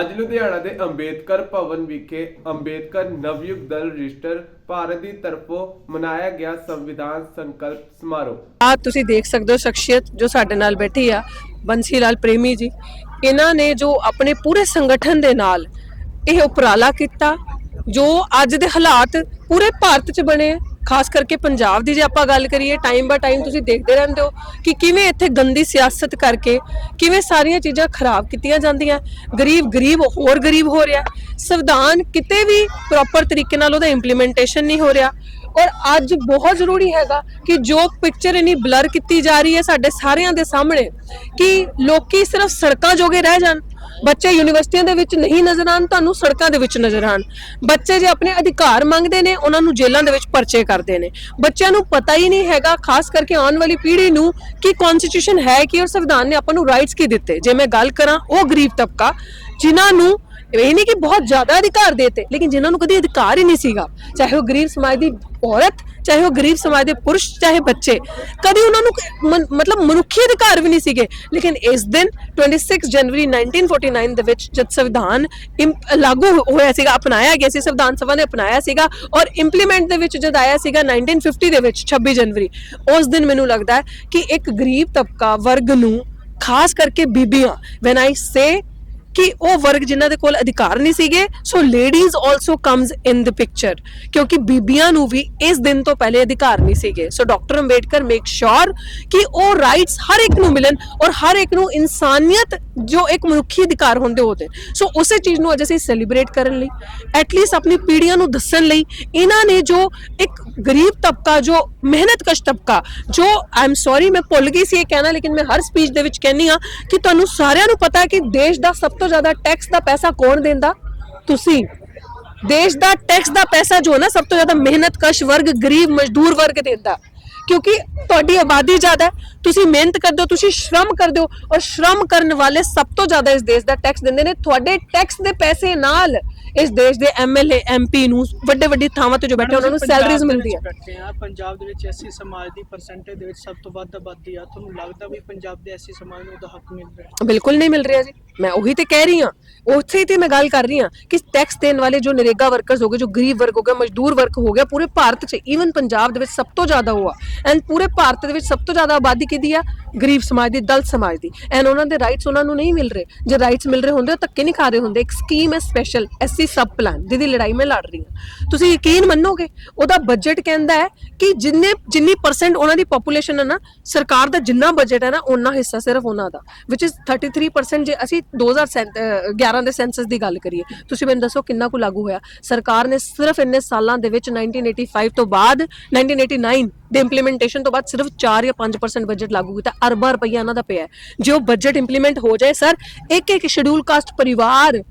ਅੱਜ ਲੁਧਿਆਣਾ ਦੇ ਅੰਬੇਦਕਰ ਭਵਨ ਵਿਖੇ ਅੰਬੇਦਕਰ ਨਵਯੁਗ ਦਲ ਰਜਿਸਟਰ ਭਾਰਤ ਦੀ ਤਰਫੋਂ ਮਨਾਇਆ ਗਿਆ ਸੰਵਿਧਾਨ ਸੰਕਲਪ ਸਮਾਰੋਹ। ਆ ਤੁਸੀਂ ਦੇਖ ਸਕਦੇ ਹੋ ਸ਼ਖਸੀਅਤ ਜੋ ਸਾਡੇ ਨਾਲ ਬੈਠੀ ਆ, ਬੰਸੀ ਲਾਲ ਪ੍ਰੇਮੀ ਜੀ। ਇਹਨਾਂ ਨੇ ਜੋ ਆਪਣੇ ਪੂਰੇ ਸੰਗਠਨ ਦੇ ਨਾਲ ਇਹ ਉਪਰਾਲਾ ਕੀਤਾ, ਜੋ ਅੱਜ ਦੇ ਹਾਲਾਤ ਪੂਰੇ ਭਾਰਤ 'ਚ ਬਣੇ ਖਾਸ ਕਰਕੇ ਪੰਜਾਬ ਦੀ ਜੇ ਆਪਾਂ ਗੱਲ ਕਰੀਏ ਟਾਈਮ ਬਾ ਟਾਈਮ ਤੁਸੀਂ ਦੇਖਦੇ ਰਹਿੰਦੇ ਹੋ ਕਿ ਕਿਵੇਂ ਇੱਥੇ ਗੰਦੀ ਸਿਆਸਤ ਕਰਕੇ ਕਿਵੇਂ ਸਾਰੀਆਂ ਚੀਜ਼ਾਂ ਖਰਾਬ ਕੀਤੀਆਂ ਜਾਂਦੀਆਂ। ਗਰੀਬ ਗਰੀਬ, ਹੋਰ ਗਰੀਬ ਹੋ ਰਿਹਾ। ਸੰਵਿਧਾਨ ਕਿਤੇ ਵੀ ਪ੍ਰੋਪਰ ਤਰੀਕੇ ਨਾਲ ਉਹਦਾ ਇੰਪਲੀਮੈਂਟੇਸ਼ਨ ਨਹੀਂ ਹੋ ਰਿਹਾ। ਔਰ ਅੱਜ ਬਹੁਤ ਜ਼ਰੂਰੀ ਹੈਗਾ ਕਿ ਜੋ ਪਿਕਚਰ ਇਨੀ ਬਲਰ ਕੀਤੀ ਜਾ ਰਹੀ ਹੈ ਸਾਡੇ ਸਾਰਿਆਂ ਦੇ ਸਾਹਮਣੇ, ਕਿ ਲੋਕੀ ਸਿਰਫ ਸੜਕਾਂ ਜੋਗੇ ਰਹਿ ਜਾਣ। ਬੱਚੇ ਯੂਨੀਵਰਸਿਟੀਆਂ ਦੇ ਵਿੱਚ ਨਹੀਂ ਨਜ਼ਰ ਆਣ ਤੁਹਾਨੂੰ ਸੜਕਾਂ ਦੇ ਵਿੱਚ ਨਜ਼ਰ ਆਣ ਬੱਚੇ ਜੇ ਆਪਣੇ ਅਧਿਕਾਰ ਮੰਗਦੇ ਨੇ, ਉਹਨਾਂ ਨੂੰ ਜੇਲ੍ਹਾਂ ਦੇ ਵਿੱਚ ਪਰਚੇ ਕਰਦੇ ਨੇ। ਬੱਚਿਆਂ ਨੂੰ ਪਤਾ ਹੀ ਨਹੀਂ ਹੈਗਾ, ਖਾਸ ਕਰਕੇ ਆਉਣ ਵਾਲੀ ਪੀੜ੍ਹੀ ਨੂੰ, ਕਿ ਕਨਸਟੀਟਿਊਸ਼ਨ ਹੈ ਕੀ ਔਰ ਸੰਵਿਧਾਨ ਨੇ ਆਪਾਂ ਨੂੰ ਰਾਈਟਸ ਕੀ ਦਿੱਤੇ। ਜੇ ਮੈਂ ਗੱਲ ਕਰਾਂ ਉਹ ਗਰੀਬ ਤਬਕਾ, ਜਿਨ੍ਹਾਂ ਨੂੰ ਇਹ ਨਹੀਂ ਕਿ ਬਹੁਤ ਜ਼ਿਆਦਾ ਅਧਿਕਾਰ ਦਿੱਤੇ, ਲੇਕਿਨ ਜਿਨ੍ਹਾਂ ਨੂੰ ਕਦੀ ਅਧਿਕਾਰ ਹੀ ਨਹੀਂ ਸੀਗਾ। ਚਾਹੇ ਉਹ ਗਰੀਬ ਸਮਾਜ ਦੀ ਔਰਤ ਚਾਹੇ ਉਹ ਗਰੀਬ ਸਮਾਜ ਦੇ ਪੁਰਸ਼, ਚਾਹੇ ਬੱਚੇ, ਕਦੀ ਉਹਨਾਂ ਨੂੰ ਮਤਲਬ ਮਨੁੱਖੀ ਅਧਿਕਾਰ ਵੀ ਨਹੀਂ ਸੀਗੇ। ਲੇਕਿਨ ਇਸ ਦਿਨ 26 ਜਨਵਰੀ 1949 ਦੇ ਵਿੱਚ ਜਦ ਸੰਵਿਧਾਨ ਲਾਗੂ ਹੋਇਆ ਸੀਗਾ, ਅਪਣਾਇਆ ਗਿਆ ਸੀ, ਸੰਵਿਧਾਨ ਸਭਾ ਨੇ ਅਪਣਾਇਆ ਸੀਗਾ ਔਰ ਇੰਪਲੀਮੈਂਟ ਦੇ ਵਿੱਚ ਜਦ ਆਇਆ ਸੀਗਾ 1950 ਦੇ ਵਿੱਚ 26 ਜਨਵਰੀ, ਉਸ ਦਿਨ ਮੈਨੂੰ ਲੱਗਦਾ ਹੈ ਕਿ ਇੱਕ ਗਰੀਬ ਤਬਕਾ, ਵਰਗ ਨੂੰ, ਖਾਸ ਕਰਕੇ ਬੀਬੀਆਂ ਵੈਨ ਆਈ ਸੇ ਕਿ ਉਹ ਵਰਗ ਜਿਨ੍ਹਾਂ ਦੇ ਕੋਲ ਅਧਿਕਾਰ ਨਹੀਂ ਸੀਗੇ so ladies also comes in the picture ਕਿਉਂਕਿ ਬੀਬੀਆਂ ਨੂੰ ਵੀ ਇਸ ਦਿਨ ਤੋਂ ਪਹਿਲੇ ਅਧਿਕਾਰ ਨਹੀਂ ਸੀਗੇ। So doctor Ambedkar make sure ਕਿ ਉਹ ਰਾਈਟਸ ਹਰ ਇੱਕ ਨੂੰ ਮਿਲਣ ਔਰ ਹਰ ਇੱਕ ਨੂੰ ਇਨਸਾਨੀਅਤ ਜੋ ਇੱਕ ਮਨੁੱਖੀ ਅਧਿਕਾਰ ਹੁੰਦੇ ਉਹਦੇ ਸੋ ਉਸੇ ਚੀਜ਼ ਨੂੰ ਅੱਜ ਅਸੀਂ ਸੈਲੀਬ੍ਰੇਟ ਕਰਨ ਲਈ ਐਟਲੀਸਟ ਆਪਣੀ ਪੀੜ੍ਹੀਆਂ ਨੂੰ ਦੱਸਣ ਲਈ, ਇਹਨਾਂ ਨੇ ਜੋ ਇੱਕ ਗਰੀਬ ਤਬਕਾ, ਜੋ ਮਿਹਨਤ ਕਸ਼ ਤਬਕਾ, ਜੋ ਆਈ ਐਮ ਸੌਰੀ ਮੈਂ ਭੁੱਲ ਗਈ ਸੀ ਇਹ ਕਹਿਣਾ, ਲੇਕਿਨ ਮੈਂ ਹਰ ਸਪੀਚ ਦੇ ਵਿੱਚ ਕਹਿੰਨੀ ਆ ਕਿ ਤੁਹਾਨੂੰ ਸਾਰਿਆਂ ਨੂੰ ਪਤਾ ਹੈ ਕਿ ਦੇਸ਼ ਦਾ ਸਭ ਤੋਂ ਜ਼ਿਆਦਾ ਟੈਕਸ ਦਾ ਪੈਸਾ ਕੌਣ ਦਿੰਦਾ? ਤੁਸੀਂ। ਦੇਸ਼ ਦਾ ਟੈਕਸ ਦਾ ਪੈਸਾ ਜੋ ਨਾ ਸਭ ਤੋਂ ਜ਼ਿਆਦਾ ਮਿਹਨਤ ਕਸ਼ ਵਰਗ, ਗਰੀਬ, ਮਜ਼ਦੂਰ ਵਰਗ ਦਿੰਦਾ। ਕਿਉਂਕਿ ਤੁਹਾਡੀ ਆਬਾਦੀ ਜ਼ਿਆਦਾ ਹੈ ਤੁਸੀਂ ਮਿਹਨਤ ਕਰਦੇ ਹੋ ਤੁਸੀਂ ਸ਼ਰਮ ਕਰਦੇ ਹੋ ਔਰ ਸ਼ਰਮ ਕਰਨ ਵਾਲੇ ਸਭ ਤੋਂ ਜ਼ਿਆਦਾ ਇਸ ਦੇਸ਼ ਦਾ ਟੈਕਸ ਦਿੰਦੇ ਨੇ। ਤੁਹਾਡੇ ਟੈਕਸ ਦੇ ਪੈਸੇ ਨਾਲ ਇਸ ਦੇਸ਼ ਦੇ ਐਮਐਲਏ ਐਮਪੀ ਨੂੰ ਵੱਡੇ ਵੱਡੀ ਥਾਵਾਂ ਤੇ ਜੋ ਬੈਠੇ ਉਹਨਾਂ ਨੂੰ ਸੈਲਰੀਜ਼ ਮਿਲਦੀਆਂ। ਬੈਠੇ ਆ ਪੰਜਾਬ ਦੇ ਵਿੱਚ ਐਸੀ ਸਮਾਜ ਦੀ ਪਰਸੈਂਟੇਜ ਦੇ ਵਿੱਚ ਸਭ ਤੋਂ ਵੱਧ ਆਬਾਦੀ ਆ। ਤੁਹਾਨੂੰ ਲੱਗਦਾ ਵੀ ਪੰਜਾਬ ਦੇ ਐਸੀ ਸਮਾਜ ਨੂੰ ਉਹਦਾ ਹੱਕ ਮਿਲ ਰਿਹਾ ਬਿਲਕੁਲ ਨਹੀਂ ਮਿਲ ਰਿਹਾ ਜੀ। ਮੈਂ ਉਹੀ ਤੇ ਕਹਿ ਰਹੀ ਹਾਂ। ਉੱਥੇ ਹੀ ਤੇ ਮੈਂ ਗੱਲ ਕਰ ਰਹੀ ਹਾਂ ਕਿ ਟੈਕਸ ਦੇਣ ਵਾਲੇ ਜੋ ਨਰੇਗਾ ਵਰਕਰਸ ਹੋ ਗਏ ਜੋ ਗਰੀਬ ਵਰਗ ਹੋ ਗਿਆ ਮਜ਼ਦੂਰ ਵਰਗ ਹੋ ਗਿਆ ਪੂਰੇ ਭਾਰਤ 'ਚ ਈਵਨ ਪੰਜਾਬ ਦੇ ਵਿੱਚ ਸਭ ਤੋਂ ਜ਼ਿਆਦਾ ਹੋਆ ਐਂਡ ਪੂਰੇ ਭਾਰਤ ਦੇ ਵਿੱਚ ਸਭ ਤੋਂ ਜ਼ਿਆਦਾ ਆਬਾਦੀ ਕਿਹਦੀ ਆ? ਗਰੀਬ ਸਮਾਜ ਦੀ, ਦਲਿਤ ਸਮਾਜ ਦੀ। ਐਂਡ ਉਹਨਾਂ ਦੇ ਰਾਈਟਸ ਉਹਨਾਂ ਨੂੰ ਨਹੀਂ ਮਿਲ ਰਹੇ। ਜੇ ਰਾਈਟਸ ਮਿਲ ਰਹੇ ਹੁੰਦੇ ਉਹ ਧੱਕੇ ਨਹੀਂ ਖਾ ਰਹੇ ਹੁੰਦੇ। ਇੱਕ ਸਕੀਮ ਹੈ ਸਪੈਸ਼ਲ ਐਸਸੀ ਸਬ ਪਲਾਨ ਜਿਹਦੀ ਲੜਾਈ ਮੈਂ ਲੜ ਰਹੀ ਹਾਂ। ਤੁਸੀਂ ਯਕੀਨ ਮੰਨੋਗੇ? ਉਹਦਾ ਬਜਟ ਕਹਿੰਦਾ ਹੈ ਕਿ ਜਿੰਨੇ, ਜਿੰਨੀ ਪਰਸੈਂਟ ਉਹਨਾਂ ਦੀ ਪੋਪੂਲੇਸ਼ਨ ਹੈ ਨਾ, ਸਰਕਾਰ ਦਾ ਜਿੰਨਾ ਬਜਟ ਹੈ ਨਾ ਉਹਨਾਂ ਹਿੱਸਾ ਸਿਰਫ ਉਹਨਾਂ ਦਾ। Which is 33% ਜੇ ਅਸੀਂ 2011 ਦੇ ਸੈਂਸਸ ਦੀ ਗੱਲ ਕਰੀਏ, ਤੁਸੀਂ ਮੈਨੂੰ ਦੱਸੋ ਕਿੰਨਾ ਕੁ ਲਾਗੂ ਹੋਇਆ? ਸਰਕਾਰ ਨੇ ਸਿਰਫ ਇੰਨੇ ਸਾਲਾਂ ਦੇ ਵਿੱਚ 1985 ਤੋਂ ਬਾਅਦ 1989 ਦੇ ਇੰਪਲੀਮੈਂਟੇਸ਼ਨ ਤੋਂ ਬਾਅਦ ਸਿਰਫ 4 ਜਾਂ 5% ਬਜਟ ਲਾਗੂ ਕੀਤਾ, ਅਰਬਾਂ ਰੁਪਈਆ ਇਹਨਾਂ ਦਾ ਪਿਆ ਜੇ ਉਹ ਬਜਟ ਇੰਪਲੀਮੈਂਟ ਹੋ ਜਾਏ ਸਰ ਇੱਕ ਇੱਕ ਸ਼ਡਿਊਲ ਕਾਸਟ ਪਰਿਵਾਰ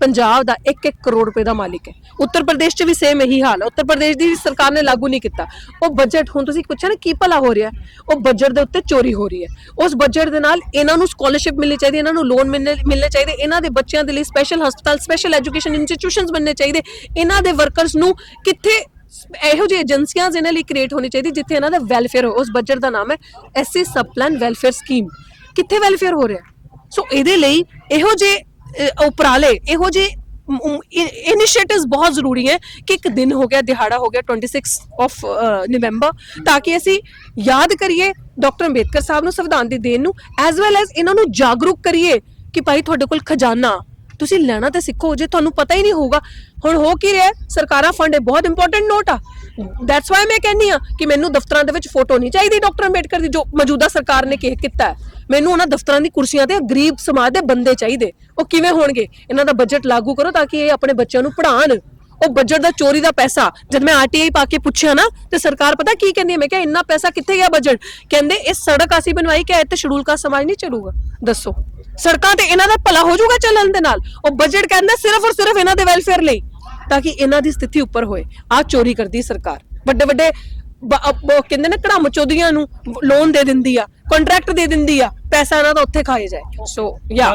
ਪੰਜਾਬ ਦਾ 1-1 ਕਰੋੜ ਰੁਪਏ ਦਾ ਮਾਲਿਕ ਹੈ। ਉੱਤਰ ਪ੍ਰਦੇਸ਼ 'ਚ ਵੀ ਸੇਮ ਇਹੀ ਹਾਲ ਹੈ। ਉੱਤਰ ਪ੍ਰਦੇਸ਼ ਦੀ ਸਰਕਾਰ ਨੇ ਲਾਗੂ ਨਹੀਂ ਕੀਤਾ। ਉਹ ਬਜਟ ਹੁਣ ਤੁਸੀਂ ਪੁੱਛਿਆ ਨਾ ਕੀ ਭਲਾ ਹੋ ਰਿਹਾ ਉਹ ਬਜਟ ਦੇ ਉੱਤੇ ਚੋਰੀ ਹੋ ਰਹੀ ਹੈ। ਉਸ ਬਜਟ ਦੇ ਨਾਲ ਇਹਨਾਂ ਨੂੰ ਸਕਾਲਰਸ਼ਿਪ ਮਿਲਣੀ ਚਾਹੀਦੀ ਇਹਨਾਂ ਨੂੰ ਲੋਨ ਮਿਲਣੇ ਚਾਹੀਦੇ, ਇਹਨਾਂ ਦੇ ਬੱਚਿਆਂ ਦੇ ਲਈ ਸਪੈਸ਼ਲ ਹਸਪਤਾਲ ਸਪੈਸ਼ਲ ਐਜੂਕੇਸ਼ਨ ਇੰਸਟੀਟਿਊਸ਼ਨਸ ਬਣਨੇ ਚਾਹੀਦੇ। ਇਹਨਾਂ ਦੇ ਵਰਕਰਸ ਨੂੰ ਕਿੱਥੇ ਇਹੋ ਜਿਹੀ ਏਜੰਸੀਆਂ ਇਹਨਾਂ ਲਈ ਕ੍ਰੀਏਟ ਹੋਣੀ ਚਾਹੀਦੀ ਜਿੱਥੇ ਇਹਨਾਂ ਦਾ ਵੈਲਫੇਅਰ ਹੋ, ਉਸ ਬਜਟ ਦਾ ਨਾਮ ਹੈ SC sub plan welfare scheme ਕਿੱਥੇ ਵੈਲਫੇਅਰ ਹੋ ਰਿਹਾ? ਸੋ ਇਹਦੇ ਲਈ ਇਹੋ ਜਿਹੇ ਉਪਰਾਲੇ, ਇਹੋ ਜਿਹੇ ਇਨੀਸ਼ੀਏਟਿਵਸ ਬਹੁਤ ਜ਼ਰੂਰੀ ਹੈ ਕਿ ਇੱਕ ਦਿਨ ਹੋ ਗਿਆ, ਦਿਹਾੜਾ ਹੋ ਗਿਆ 26 ਆਫ ਨਵੰਬਰ ਤਾਂ ਕਿ ਅਸੀਂ ਯਾਦ ਕਰੀਏ ਡਾਕਟਰ ਅੰਬੇਦਕਰ ਸਾਹਿਬ ਨੂੰ ਸੰਵਿਧਾਨ ਦੀ ਦੇਣ ਨੂੰ ਐਸ ਵੈਲ ਐਸ ਇਹਨਾਂ ਨੂੰ ਜਾਗਰੂਕ ਕਰੀਏ ਕਿ ਭਾਈ ਤੁਹਾਡੇ ਕੋਲ ਖਜ਼ਾਨਾ ਤੁਸੀਂ ਲੈਣਾ ਤਾਂ ਸਿੱਖੋ, ਜੇ ਤੁਹਾਨੂੰ ਪਤਾ ਹੀ ਨਹੀਂ ਹੋਊਗਾ। ਹੁਣ ਹੋ ਕੀ ਰਿਹਾ ਸਰਕਾਰਾਂ ਫੰਡ ਹੈ ਬਹੁਤ ਇੰਪੋਰਟੈਂਟ ਨੋਟ ਆ। ਦੈਟਸ ਵਾਈ ਮੈਂ ਕਹਿੰਨੀ ਆ ਕਿ ਮੈਨੂੰ ਦਫ਼ਤਰਾਂ ਦੇ ਵਿੱਚ ਫੋਟੋ ਨਹੀਂ ਚਾਹੀਦੀ ਡਾਕਟਰ ਅੰਬੇਡਕਰ ਦੀ, ਜੋ ਮੌਜੂਦਾ ਸਰਕਾਰ ਨੇ ਕੀ ਕੀਤਾ ਮੈਨੂੰ ਉਹਨਾਂ ਦਫ਼ਤਰਾਂ ਦੀ ਕੁਰਸੀਆਂ ਤੇ ਗਰੀਬ ਸਮਾਜ ਦੇ ਬੰਦੇ ਚਾਹੀਦੇ। ਉਹ ਕਿਵੇਂ ਹੋਣਗੇ? ਇਹਨਾਂ ਦਾ ਬਜਟ ਲਾਗੂ ਕਰੋ ਤਾਂ ਕਿ ਇਹ ਆਪਣੇ ਬੱਚਿਆਂ ਨੂੰ ਪੜ੍ਹਾਉਣ। ਉਹ ਬਜਟ ਦਾ ਚੋਰੀ ਦਾ ਪੈਸਾ ਜਦ ਮੈਂ ਆਰਟੀਆਈ ਪਾ ਕੇ ਪੁੱਛਿਆ ਨਾ ਤੇ ਸਰਕਾਰ ਪਤਾ ਕੀ ਕਹਿੰਦੀ ਹੈ? ਮੈਂ ਕਿਹਾ ਇੰਨਾ ਪੈਸਾ ਕਿੱਥੇ ਗਿਆ ਬਜਟ ਕਹਿੰਦੇ ਇਹ ਸੜਕ ਅਸੀਂ ਬਣਵਾਈ ਕਿ ਇੱਥੇ ਸ਼ਡਿਊਲ ਕਾਸਟ ਸਮਾਜ ਨਹੀਂ ਚੱਲੂਗਾ? ਦੱਸੋ। ਸੜਕਾਂ ਤੇ ਇਹਨਾਂ ਦਾ ਭਲਾ ਹੋ ਜਾਊਗਾ ਚੱਲਣ ਦੇ ਨਾਲ? ਉਹ ਬਜਟ ਕਹਿੰਦਾ ਸਿਰਫ ਔਰ ਸਿਰਫ ਇਹਨਾਂ ਦੇ ਵੈਲਫੇਅਰ ਲਈ ਤਾਂ ਕਿ ਇਹਨਾਂ ਦੀ ਸਥਿਤੀ ਉੱਪਰ ਹੋਏ। ਆ ਚੋਰੀ ਕਰਦੀ ਸਰਕਾਰ। ਵੱਡੇ ਵੱਡੇ ਕਹਿੰਦੇ ਨੇ ਕੜਮ ਚੌਧਰੀਆਂ ਨੂੰ ਲੋਨ ਦੇ ਦਿੰਦੀ ਆ ਕੰਟਰੈਕਟ ਦੇ ਦਿੰਦੀ ਆ ਪੈਸਾ ਇਹਨਾਂ ਦਾ ਉੱਥੇ ਖਾਏ ਜਾਏ। ਸੋ ਯਾ।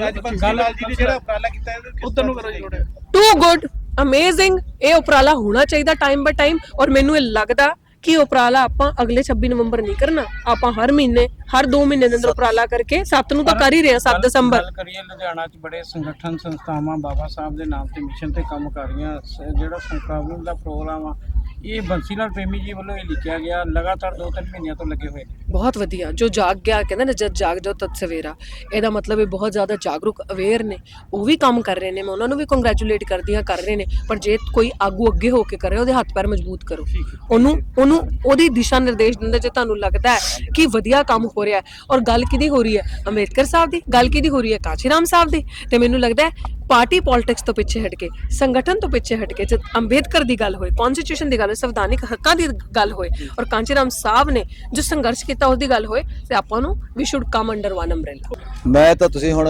ਟੂ ਗੁੱਡ ਅਮੇਜ਼ਿੰਗ ਇਹ ਉਪਰਾਲਾ ਹੋਣਾ ਚਾਹੀਦਾ ਟਾਈਮ ਬਾਈ ਟਾਈਮ ਔਰ ਮੈਨੂੰ ਇਹ ਲੱਗਦਾ ਕੀ ਉਪਰਾਲਾ ਆਪਾਂ ਅਗਲੇ 26 ਨਵੰਬਰ ਨਹੀਂ ਕਰਨਾ। ਆਪਾਂ ਹਰ ਮਹੀਨੇ ਹਰ 2 ਮਹੀਨੇ ਦੇ ਅੰਦਰ ਉਪਰਾਲਾ ਕਰਕੇ 7 ਨੂੰ ਤਾਂ ਕਰ ਹੀ ਰਹੇ ਹਾਂ 7 ਗੱਲ- ਦਸੰਬਰ। ਗੱਲ ਕਰੀਏ ਲੁਧਿਆਣਾ 'ਚ ਬੜੇ ਸੰਗਠਨ ਸੰਸਥਾਵਾਂ ਬਾਬਾ ਸਾਹਿਬ ਦੇ ਨਾਮ ਤੇ ਮਿਸ਼ਨ ਤੇ ਕੰਮ ਕਰ ਰਹੀਆਂ। ਜਿਹੜਾ ਸੰਕਰਾਮਣ ਦਾ ਪ੍ਰੋਗਰਾਮ ਆ ਇਹ ਬੰਸੀ ਲਾਲ ਪ੍ਰੇਮੀ ਜੀ ਵੱਲੋਂ ਇਹ ਲਿਖਿਆ ਗਿਆ ਲਗਾਤਾਰ 2-3 ਮਹੀਨਿਆਂ ਤੋਂ ਲੱਗੇ ਹੋਏ ਨੇ। ਬਹੁਤ ਵਧੀਆ ਜੋ ਜਾਗ ਗਿਆ ਕਹਿੰਦਾ ਨਾ ਜਦ ਜਾਗ ਜਾਓ ਤਦ ਸਵੇਰਾ। ਇਹਦਾ ਮਤਲਬ ਇਹ ਬਹੁਤ ਜ਼ਿਆਦਾ ਜਾਗਰੂਕ ਅਵੇਅਰ ਨੇ। ਉਹ ਵੀ ਕੰਮ ਕਰ ਰਹੇ ਨੇ ਮੈਂ ਉਹਨਾਂ ਨੂੰ ਵੀ ਕੰਗ੍ਰੈਚੁਲੇਟ ਕਰਦੀ ਹਾਂ ਕਰ ਰਹੇ ਨੇ। ਪਰ ਜੇ ਕੋਈ ਆਗੂ ਅੱਗੇ ਹੋ ਕੇ ਕਰੇ ਉਹਦੇ ਹੱਥ ਪੈਰ ਮਜ਼ਬੂਤ ਕਰੋ। ਉਹਨੂੰ ਉਹਨੂੰ ਉਹਦੀ ਦਿਸ਼ਾ ਨਿਰਦੇਸ਼ ਦਿੰਦੇ ਜੇ ਤੁਹਾਨੂੰ ਲੱਗਦਾ ਹੈ ਕਿ ਵਧੀਆ ਕੰਮ ਹੋ ਰਿਹਾ ਹੈ। ਔਰ ਗੱਲ ਕਿਹਦੀ ਹੋ ਰਹੀ ਹੈ? ਅੰਬੇਦਕਰ ਸਾਹਿਬ ਦੀ ਗੱਲ ਕਿਹਦੀ ਹੋ ਰਹੀ ਹੈ? ਕਾਂਚੀ ਰਾਮ ਸਾਹਿਬ ਦੀ। ਤੇ ਮੈਨੂੰ ਲੱਗਦਾ ਹੈ ਪਾਰਟੀ ਪੋਲਿਟਿਕਸ ਤੋਂ ਪਿੱਛੇ ਹਟ ਕੇ, ਸੰਗਠਨ ਤੋਂ ਪਿੱਛੇ ਹਟ ਕੇ, ਜਦ ਅੰਬੇਦਕਰ ਦੀ ਗੱਲ ਹੋਏ ਕਨਸਟੀਟਿਊਸ਼ਨ ਦੀ ਗੱਲ ਹੋਏ ਸੰਵਿਧਾਨਿਕ ਹੱਕਾਂ ਦੀ ਗੱਲ ਹੋਏ ਔਰ ਕਾਂਚੀ ਸਾਹਿਬ ਨੇ ਜੋ ਸੰਘਰਸ਼ ਕੀਤਾ ਉਸ ਦੀ ਗੱਲ ਹੋਏ ਤੇ ਆਪਾਂ ਨੂੰ ਵੀ should come under one umbrella ਮੈਂ ਤਾਂ ਤੁਸੀਂ ਹੁਣ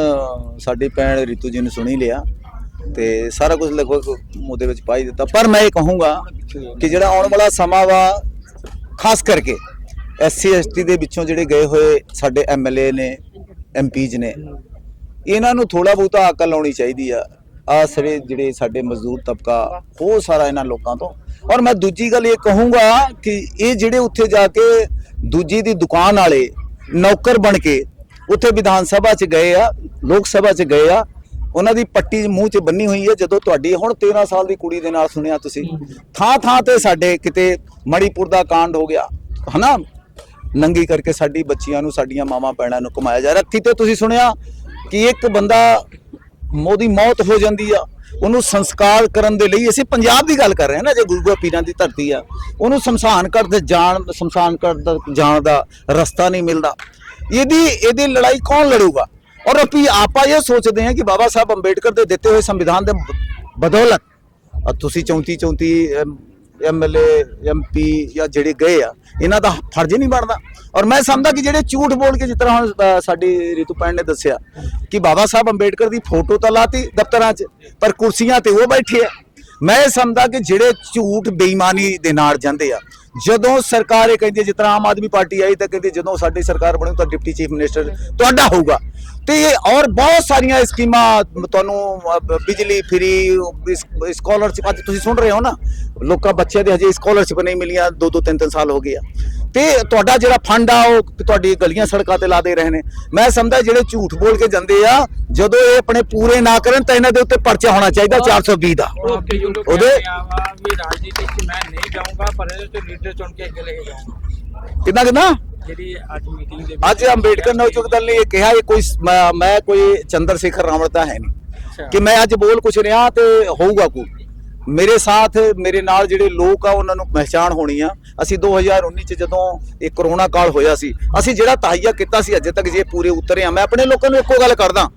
ਸਾਡੀ ਭੈਣ ਰਿਤੂ ਜੀ ਨੂੰ ਸੁਣ ਲਿਆ ਤੇ ਸਾਰਾ ਕੁਝ ਲਗਭਗ ਉਹਦੇ ਵਿੱਚ ਪਾ ਦਿੱਤਾ। ਪਰ ਮੈਂ ਇਹ ਕਹੂੰਗਾ ਕਿ ਜਿਹੜਾ ਆਉਣ ਵਾਲਾ ਸਮਾਂ ਵਾ, ਖਾਸ ਕਰਕੇ ਐਸਸੀ ਐਸਟੀ ਦੇ ਵਿੱਚੋਂ ਜਿਹੜੇ ਗਏ ਹੋਏ ਸਾਡੇ ਐਮਐਲਏ ਨੇ ਐਮਪੀਜ਼ ਨੇ ਇਹਨਾਂ ਨੂੰ ਥੋੜਾ ਬਹੁਤਾ ਅਕਲ ਲਾਉਣੀ ਚਾਹੀਦੀ ਆ। ਆ ਸਾਰੇ ਜਿਹੜੇ ਸਾਡੇ ਮਜ਼ਦੂਰ ਤਬਕਾ, ਉਹ ਸਾਰਾ ਇਹਨਾਂ ਲੋਕਾਂ ਤੋਂ। ਔਰ ਮੈਂ ਦੂਜੀ ਗੱਲ ਇਹ ਕਹੂੰਗਾ ਕਿ ਇਹ ਜਿਹੜੇ ਉੱਥੇ ਜਾ ਕੇ ਦੂਜੀ ਦੀ ਦੁਕਾਨ ਵਾਲੇ ਨੌਕਰ ਬਣ ਕੇ ਉੱਥੇ ਵਿਧਾਨ ਸਭਾ 'ਚ ਗਏ ਆ, ਲੋਕ ਸਭਾ 'ਚ ਗਏ ਆ, ਉਹਨਾਂ ਦੀ ਪੱਟੀ ਮੂੰਹ 'ਚ ਬੰਨੀ ਹੋਈ ਹੈ ਜਦੋਂ ਤੁਹਾਡੀ ਹੁਣ 13 ਸਾਲ ਦੀ ਕੁੜੀ ਦੇ ਨਾਲ ਸੁਣਿਆ ਤੁਸੀਂ ਥਾਂ ਥਾਂ ਤੇ ਸਾਡੇ ਕਿਤੇ ਮਣੀਪੁਰ ਦਾ ਕਾਂਡ ਹੋ ਗਿਆ, ਹਨਾ? ਨੰਗੀ ਕਰਕੇ ਸਾਡੀ ਬੱਚੀਆਂ ਨੂੰ, ਸਾਡੀਆਂ ਮਾਵਾਂ ਭੈਣਾਂ ਨੂੰ ਕਮਾਇਆ ਜਾ ਰਿਹਾ। ਕਿਤੇ ਤੁਸੀਂ ਸੁਣਿਆ ਕਿ ਇੱਕ ਬੰਦਾ ਮੋਦੀ ਮੌਤ ਹੋ ਜਾਂਦੀ ਆ, ਉਹਨੂੰ ਸੰਸਕਾਰ ਕਰਨ ਦੇ ਲਈ ਅਸੀਂ ਪੰਜਾਬ ਦੀ ਗੱਲ ਕਰ ਰਹੇ ਹਾਂ ਨਾ, ਜੇ ਗੁਰੂ ਗੋਬਿੰਦ ਪੀਰਾਂ ਦੀ ਧਰਤੀ ਆ, ਉਹਨੂੰ ਸ਼ਮਸ਼ਾਨ ਘਾਟ ਤੇ ਜਾਣ, ਸ਼ਮਸ਼ਾਨ ਘਾਟ ਦਾ ਜਾਣ ਦਾ ਰਸਤਾ ਨਹੀਂ ਮਿਲਦਾ। ਇਹਦੀ ਇਹਦੀ ਲੜਾਈ ਕੌਣ ਲੜੂਗਾ? ਔਰ ਆਪੀ, ਆਪਾਂ ਇਹ ਸੋਚਦੇ ਹਾਂ ਕਿ ਬਾਬਾ ਸਾਹਿਬ ਅੰਬੇਡਕਰ ਦੇ ਦਿੱਤੇ ਹੋਏ ਸੰਵਿਧਾਨ ਦੇ ਬਦੌਲਤ ਤੁਸੀਂ 34 34 ਐਮਐਲਏ ਐਮਪੀ ਜਾਂ ਜਿਹੜੇ ਗਏ ਆ, ਇਹਨਾਂ ਦਾ ਫਰਜ਼ ਨਹੀਂ ਬਣਦਾ। ਔਰ ਮੈਂ ਸਮਝਦਾ ਕਿ ਜਿਹੜੇ ਝੂਠ ਬੋਲ ਕੇ ਜਿਸ ਤਰ੍ਹਾਂ ਹੁਣ ਸਾਡੀ ਰਿਤੂ ਪੈਣ ਨੇ ਦੱਸਿਆ ਕਿ ਬਾਬਾ ਸਾਹਿਬ ਅੰਬੇਡਕਰ ਦੀ ਫੋਟੋ ਤਾਂ ਲਾਤੀ ਦਫ਼ਤਰਾਂ 'ਚ, ਪਰ ਕੁਰਸੀਆਂ ਤੇ ਉਹ ਬੈਠੇ ਆ। ਮੈਂ ਇਹ ਸਮਝਦਾ ਕਿ ਜਿਹੜੇ ਝੂਠ ਬੇਈਮਾਨੀ ਦੇ ਨਾਲ ਜਾਂਦੇ ਆ ਜਦੋਂ ਸਰਕਾਰ ਇਹ ਕਹਿੰਦੀ ਹੈ, ਜਿਸ ਤਰ੍ਹਾਂ ਆਮ ਆਦਮੀ ਪਾਰਟੀ ਆਈ ਤਾਂ ਕਹਿੰਦੀ ਜਦੋਂ ਸਾਡੀ ਸਰਕਾਰ ਬਣੀ ਤਾਂ ਡਿਪਟੀ ਚੀਫ ਮਿਨਿਸਟਰ ਤੁਹਾਡਾ ਹੋਊਗਾ। ਤੇ ਇਹ ਔਰ ਬਹੁਤ ਸਾਰੀਆਂ ਸਕੀਮਾਂ ਤੁਹਾਨੂੰ ਬਿਜਲੀ ਫ੍ਰੀ ਸਕਾਲਰਸ਼ਿਪ ਅੱਜ ਤੁਸੀਂ ਸੁਣ ਰਹੇ ਹੋ ਨਾ ਲੋਕਾਂ ਬੱਚਿਆਂ ਦੇ ਹਜੇ ਸਕਾਲਰਸ਼ਿਪ ਨਹੀਂ ਮਿਲੀਆਂ ਦੋ ਦੋ ਤਿੰਨ ਤਿੰਨ ਸਾਲ ਹੋ ਗਏ ਆ। ਤੇ ਤੁਹਾਡਾ ਜਿਹੜਾ ਫੰਡ ਆ ਉਹ ਤੁਹਾਡੀ ਗਲੀਆਂ ਸੜਕਾਂ ਤੇ ਲਾ ਦੇ ਰਹੇ ਨੇ। ਮੈਂ ਸਮਝਦਾ ਜਿਹੜੇ ਝੂਠ ਬੋਲ ਕੇ ਜਾਂਦੇ ਆ ਜਦੋਂ ਇਹ ਆਪਣੇ ਪੂਰੇ ਨਾ ਕਰਨ ਤਾਂ ਇਹਨਾਂ ਦੇ ਉੱਤੇ ਪਰਚਾ ਹੋਣਾ ਚਾਹੀਦਾ 420 ਦਾ। ਉਹਦੇ- ਰਾਜਨੀਤੀ 'ਚ ਮੈਂ ਨਹੀਂ ਜਾਊਂਗਾ ਪਰ ਇਹਦੇ ਤੇ ਲੀਡਰ ਚੁਣ ਕੇ ਅੱਗੇ ਲੈ ਕੇ ਜਾਊਂਗਾ। ਕਿੰਨਾ ਕਿੰਨਾ? ਜਿਹੜੀ ਅੱਜ ਮੀਟਿੰਗ ਦੇ ਅੱਜ ਅੰਬੇਡਕਰ ਨਵਜੁਗ ਦਲ ਨੇ ਇਹ ਕਿਹਾ ਇਹ ਕੋਈ ਮੈਂ- ਕੋਈ ਚੰਦਰ ਸ਼ੇਖਰ ਰਾਵਣ ਤਾਂ ਹੈ ਨਹੀਂ। ਕਿ ਮੈਂ ਅੱਜ ਬੋਲ ਕੁਛ ਰਿਹਾ ਤੇ ਹੋਊਗਾ ਕੋਈ। ਮੇਰੇ ਸਾਥ, ਮੇਰੇ ਨਾਲ ਜਿਹੜੇ ਲੋਕ ਆ, ਉਹਨਾਂ ਨੂੰ ਪਹਿਚਾਣ ਹੋਣੀ ਆ। ਅਸੀਂ 2019 ਚ ਜਦੋਂ ਇਹ ਕਰੋਨਾ ਕਾਲ ਹੋਇਆ ਸੀ, ਅਸੀਂ ਜਿਹੜਾ ਤਾਹੀਆ ਕੀਤਾ ਸੀ, ਅਜੇ ਤੱਕ ਜੇ ਪੂਰੇ ਉਤਰੇ ਆ, ਮੈਂ ਆਪਣੇ ਲੋਕਾਂ ਨੂੰ ਇੱਕੋ ਗੱਲ ਕਰਦਾ।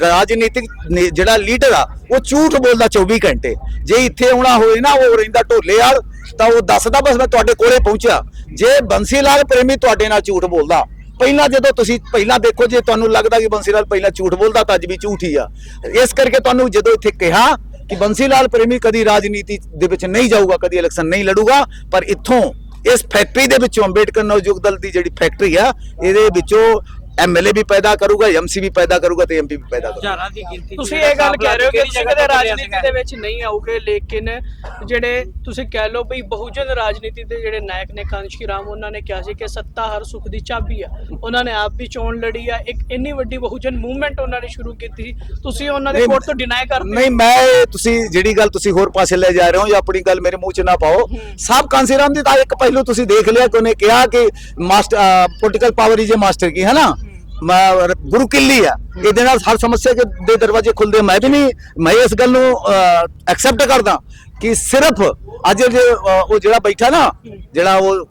ਰਾਜਨੀਤਿਕ ਜਿਹੜਾ ਲੀਡਰ ਆ, ਉਹ ਝੂਠ ਬੋਲਦਾ 24 ਘੰਟੇ। ਜੇ ਇੱਥੇ ਆਉਣਾ ਹੋਏ ਨਾ, ਉਹ ਰਹਿੰਦਾ ਢੋਲੇ ਵਾਲ, ਤਾਂ ਉਹ ਦੱਸਦਾ, ਬਸ ਮੈਂ ਤੁਹਾਡੇ ਕੋਲੇ ਪਹੁੰਚਿਆ। ਜੇ ਬੰਸੀ ਲਾਲ ਪ੍ਰੇਮੀ ਤੁਹਾਡੇ ਨਾਲ ਝੂਠ ਬੋਲਦਾ, ਪਹਿਲਾਂ ਜਦੋਂ ਤੁਸੀਂ, ਪਹਿਲਾਂ ਦੇਖੋ, ਜੇ ਤੁਹਾਨੂੰ ਲੱਗਦਾ ਕਿ ਬੰਸੀ ਲਾਲ ਪਹਿਲਾਂ ਝੂਠ ਬੋਲਦਾ, ਤਾਂ ਅੱਜ ਵੀ ਝੂਠ ਹੀ ਆ। ਇਸ ਕਰਕੇ ਤੁਹਾਨੂੰ ਜਦੋਂ ਇੱਥੇ ਕਿਹਾ ਕਿ ਬੰਸੀ ਲਾਲ ਪ੍ਰੇਮੀ ਕਦੀ ਰਾਜਨੀਤੀ ਦੇ ਵਿੱਚ ਨਹੀਂ ਜਾਊਗਾ, ਕਦੀ ਇਲੈਕਸ਼ਨ ਨਹੀਂ ਲੜੂਗਾ, ਪਰ ਇੱਥੋਂ ਇਸ ਫੈਕਟਰੀ ਦੇ ਵਿੱਚੋਂ ਅੰਬੇਡਕਰ ਨਵਯੁਗ ਦਲ ਦੀ ਜਿਹੜੀ ਫੈਕਟਰੀ ਆ, ਇਹਦੇ ਵਿੱਚੋਂ ਐਮਐਲਏ ਵੀ ਪੈਦਾ ਕਰੂਗਾ ਐਮਸੀ ਵੀ ਪੈਦਾ ਕਰੂਗਾ ਤੇ ਐਮਪੀ ਵੀ ਪੈਦਾ ਕਰੂਗਾ। ਹਜ਼ਾਰਾਂ ਦੀ ਗਿਣਤੀ 'ਚ ਤੁਸੀਂ ਇਹ ਗੱਲ ਕਹਿ ਰਹੇ ਹੋ ਕਿ ਤੁਸੀਂ ਜਗ੍ਹਾ ਕਦੇ ਰਾਜਨੀਤੀ। ਦੇ ਵਿੱਚ ਨਹੀਂ ਆਉਗੇ ਲੇਕਿਨ ਜਿਹੜੇ ਤੁਸੀਂ ਕਹਿ ਲਓ ਬਈ ਬਹੁਜਨ ਰਾਜਨੀਤੀ ਦੇ ਜਿਹੜੇ ਨਾਇਕ ਨੇ ਕਾਂਸ਼ੀ ਰਾਮ ਉਹਨਾਂ ਨੇ ਕਿਹਾ ਸੀ ਕਿ ਸੱਤਾ ਹਰ ਸੁੱਖ ਦੀ ਚਾਬੀ ਆ। ਉਹਨਾਂ ਨੇ ਆਪ ਵੀ ਚੋਣ ਲੜੀ ਆ। ਇੱਕ ਇੰਨੀ ਵੱਡੀ ਬਹੁਜਨ ਮੂਵਮੈਂਟ ਉਹਨਾਂ ਨੇ ਸ਼ੁਰੂ ਕੀਤੀ ਤੁਸੀਂ ਉਹਨਾਂ ਦੇ ਕੋਰਟ ਤੋਂ ਡਿਨਾਈ ਕਰਦੇ ਨਹੀਂ ਮੈਂ ਤੁਸੀਂ ਜਿਹੜੀ ਗੱਲ ਤੁਸੀਂ ਹੋਰ ਪਾਸੇ ਲੈ ਜਾ ਰਹੇ ਹੋ ਜਾਂ ਆਪਣੀ ਗੱਲ ਮੇਰੇ ਮੂੰਹ 'ਚ ਨਾ ਪਾਓ ਸਾਹਿਬ ਕਾਂਸੀ ਰਾਮ ਦੀ ਤਾਂ ਇੱਕ ਪਹਿਲੂ ਤੁਸੀਂ ਦੇਖ ਲਿਆ ਕਿ ਉਹਨੇ ਕਿਹਾ ਕਿ master political power is a master key ਹੈ ਨਾ? ਗੁਰੂ ਕਿੱਲੀ ਆ। ਇਹਦੇ ਨਾਲ ਹਰ ਸਮੱਸਿਆ ਦੇ ਦਰਵਾਜ਼ੇ ਖੁੱਲਦੇ ਮੈਂ ਵੀ ਨਹੀਂ ਮੈਂ ਇਸ ਗੱਲ ਨੂੰ ਐਕਸੈਪਟ ਕਰਦਾ ਕਿ ਸਿਰਫ ਅੱਜ ਉਹ ਜਿਹੜਾ ਬੈਠਾ ਨਾ ਜਿਹੜਾ ਉਹ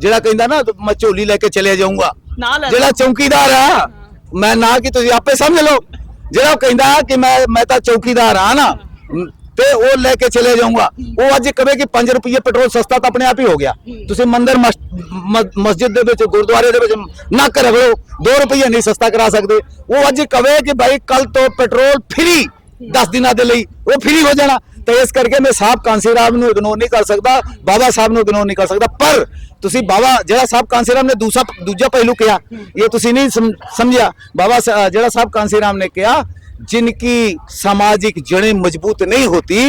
ਜਿਹੜਾ ਕਹਿੰਦਾ ਨਾ ਮੈਂ ਝੋਲੀ ਲੈ ਕੇ ਚਲੇ ਜਾਊਂਗਾ। ਜਿਹੜਾ ਚੌਕੀਦਾਰ ਆ ਮੈਂ ਨਾ ਕਿ ਤੁਸੀਂ ਆਪੇ ਸਮਝ ਲਓ। ਜਿਹੜਾ ਉਹ ਕਹਿੰਦਾ ਕਿ ਮੈਂ ਮੈਂ ਤਾਂ ਚੌਕੀਦਾਰ ਆ ਨਾ ਤੇ ਉਹ ਲੈ ਕੇ ਚਲੇ ਜਾਊਂਗਾ। ਉਹ ਅੱਜ ਕਵੇ ਕਿ 5 ਰੁਪਏ ਪੈਟਰੋਲ ਸਸਤਾ ਤਾਂ ਆਪਣੇ ਆਪ ਹੀ ਹੋ ਗਿਆ। ਤੁਸੀਂ ਮੰਦਿਰ ਮਸਜਿਦ ਦੇ ਵਿੱਚ ਗੁਰਦੁਆਰੇ ਦੇ ਵਿੱਚ ਨੱਕ ਰਗੜੋ 2 ਰੁਪਏ ਨਹੀਂ ਸਸਤਾ ਕਰਾ ਸਕਦੇ। ਉਹ ਅੱਜ ਕਵੇ ਕਿ ਭਾਈ ਕੱਲ ਤੋਂ ਪੈਟਰੋਲ ਫ੍ਰੀ 10 ਦਿਨਾਂ ਦੇ ਲਈ। ਉਹ ਫ੍ਰੀ ਹੋ ਜਾਣਾ। ਤੇ ਇਸ ਕਰਕੇ ਮੈਂ ਸਾਹਿਬ ਕਾਂਸੀ ਰਾਮ ਨੂੰ ਇਗਨੋਰ ਨਹੀਂ ਕਰ ਸਕਦਾ। ਬਾਬਾ ਸਾਹਿਬ ਨੂੰ ਇਗਨੋਰ ਨਹੀਂ ਕਰ ਸਕਦਾ। ਪਰ ਤੁਸੀਂ ਬਾਬਾ ਜਿਹੜਾ ਸਾਹਿਬ ਕਾਂਸੀ ਰਾਮ ਨੇ ਦੂਸਰਾ ਦੂਜਾ ਪਹਿਲੂ ਕਿਹਾ ਇਹ ਤੁਸੀਂ ਨਹੀਂ ਸਮ- ਸਮਝਿਆ। ਬਾਬਾ ਜਿਹੜਾ ਸਾਹਿਬ ਕਾਂਸੀ ਰਾਮ ਨੇ ਕਿਹਾ जिनकी सामाजिक जड़ें मजबूत नहीं होती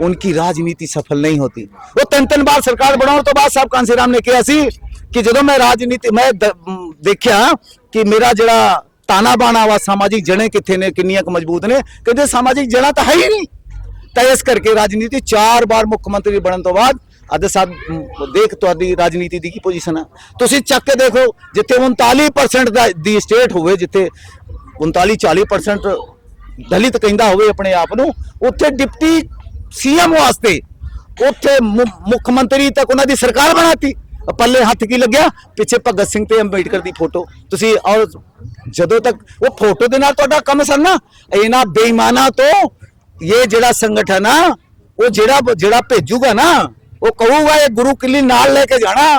उनकी राजनीति सफल नहीं होती वो तीन तीन बार सरकार बनाने तो बाद साहब कांसी राम ने कहा सी कि ਜਦੋਂ ਮੈਂ ਰਾਜਨੀਤੀ ਮੈਂ ਦ- ਮ, ਦੇਖਿਆ ਕਿ ਮੇਰਾ ਜਿਹੜਾ ਤਾਣਾ ਬਾਣਾ ਵਾ ਸਮਾਜਿਕ ਜੜ੍ਹਾਂ ਕਿੱਥੇ ਨੇ ਕਿੰਨੀਆਂ ਕੁ ਮਜ਼ਬੂਤ ਨੇ ਕਹਿੰਦੇ ਸਮਾਜਿਕ ਜੜ੍ਹਾਂ ਤਾਂ ਹੈ ਹੀ ਨਹੀਂ ਤਾਂ ਇਸ ਕਰਕੇ ਰਾਜਨੀਤੀ ਚਾਰ ਵਾਰ ਮੁੱਖ ਮੰਤਰੀ ਬਣਨ ਤੋਂ ਬਾਅਦ ਅੱਜ ਸਾਹਿਬ ਮ, ਦੇਖ ਤੁਹਾਡੀ ਰਾਜਨੀਤੀ ਦੀ ਕੀ ਪੋਜੀਸ਼ਨ ਆ ਤੁਸੀਂ ਚੱਕ ਕੇ ਦੇਖੋ ਜਿੱਥੇ 39% ਦਾ ਦੀ ਸਟੇਟ ਹੋਵੇ ਜਿੱਥੇ 39 40% ਦਲਿਤ ਕਹਿੰਦਾ ਹੋਵੇ ਆਪਣੇ ਆਪ ਨੂੰ, ਉੱਥੇ ਡਿਪਟੀ ਸੀਐਮ ਵਾਸਤੇ ਉੱਥੇ ਮੁ- ਮੁੱਖ ਮੰਤਰੀ ਤੱਕ ਉਹਨਾਂ ਦੀ ਸਰਕਾਰ ਬਣਾਤੀ। ਪੱਲੇ ਹੱਥ ਕੀ ਲੱਗਿਆ? ਪਿੱਛੇ ਭਗਤ ਸਿੰਘ ਤੇ ਅੰਬੇਡਕਰ ਦੀ ਫੋਟੋ। ਤੁਸੀਂ ਔਰ ਜਦੋਂ ਤੱਕ ਉਹ ਫੋਟੋ ਦੇ ਨਾਲ ਤੁਹਾਡਾ ਕੰਮ ਸਰਨਾ ਇਹਨਾਂ ਬੇਈਮਾਨਾਂ ਤੋਂ ਇਹ ਜਿਹੜਾ ਸੰਗਠਨ ਆ, ਉਹ ਜਿਹੜਾ ਜਿਹੜਾ ਭੇਜੂਗਾ ਨਾ, ਉਹ ਕਹੂਗਾ ਇਹ ਗੁਰੂ ਕਿੱਲੀ ਨਾਲ ਲੈ ਕੇ ਜਾਣਾ।